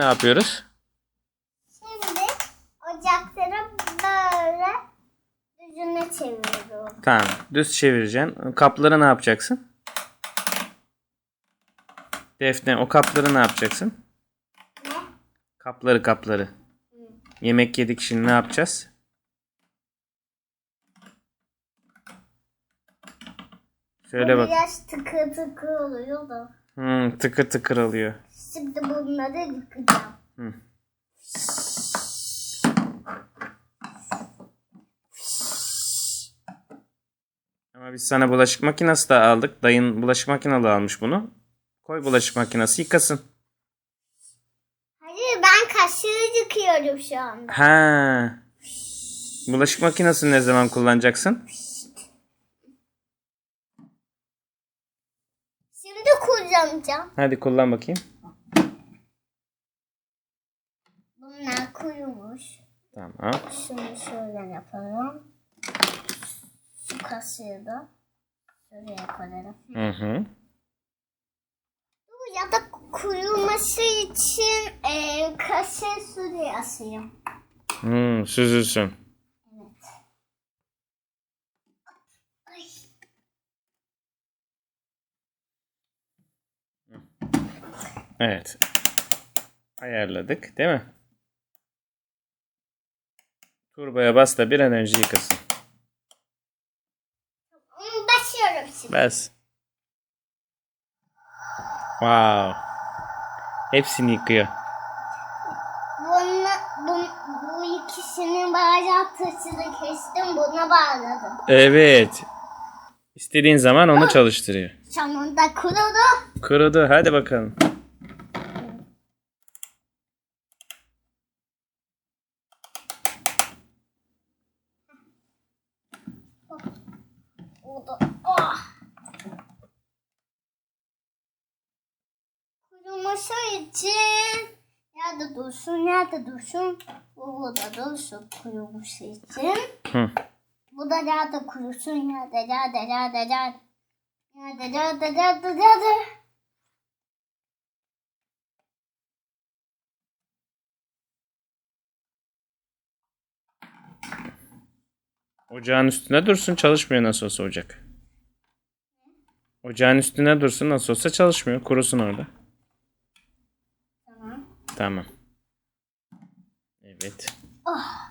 ne yapıyoruz? Şimdi ocakları böyle düzüne çeviriyorum. Tamam. Düz çevireceksin. Kapları ne yapacaksın? Defne o kapları ne yapacaksın? Ne? Kapları kapları. Yemek yedik şimdi ne yapacağız? Söyle bak. Biraz tıkır tıkır oluyor da. Hmm, tıkır tıkır alıyor. Şimdi bunları yıkayacağım. Hı. Ama biz sana bulaşık makinesi de aldık. Dayın bulaşık makinesi almış bunu. Koy bulaşık makinesi yıkasın. Hayır ben kaşığı yıkıyorum şu anda. Ha. Bulaşık makinesini ne zaman kullanacaksın? Şimdi kullanacağım. Hadi kullan bakayım. Kurumuş. Tamam. Şunu şöyle yapalım. Şu kaşığı da şuraya koyalım. Hı hı. Bu Ya da kuruması için e, kaşığı suya asayım. Hmm, süzülsün. Evet. Ay. Evet. Ayarladık değil mi? Turboya bas da bir an önce yıkasın. Başlıyorum şimdi. Bas. Wow. Hepsini yıkıyor. Bunu, bu, bu ikisinin bağcak taşını kestim buna bağladım. Evet. İstediğin zaman onu çalıştırıyor. Sonunda kurudu. Kurudu. Hadi bakalım. için. Nerede dursun, nerede dursun? Burada dursun kurumuş için. Hı. Bu da ya nerede kurusun, nerede, nerede, nerede, nerede. Nerede, nerede, nerede, nerede. Ocağın üstüne dursun çalışmıyor nasıl olsa ocak. Ocağın üstüne dursun nasıl olsa çalışmıyor. Kurusun orada. Tamam. Evet. Oh.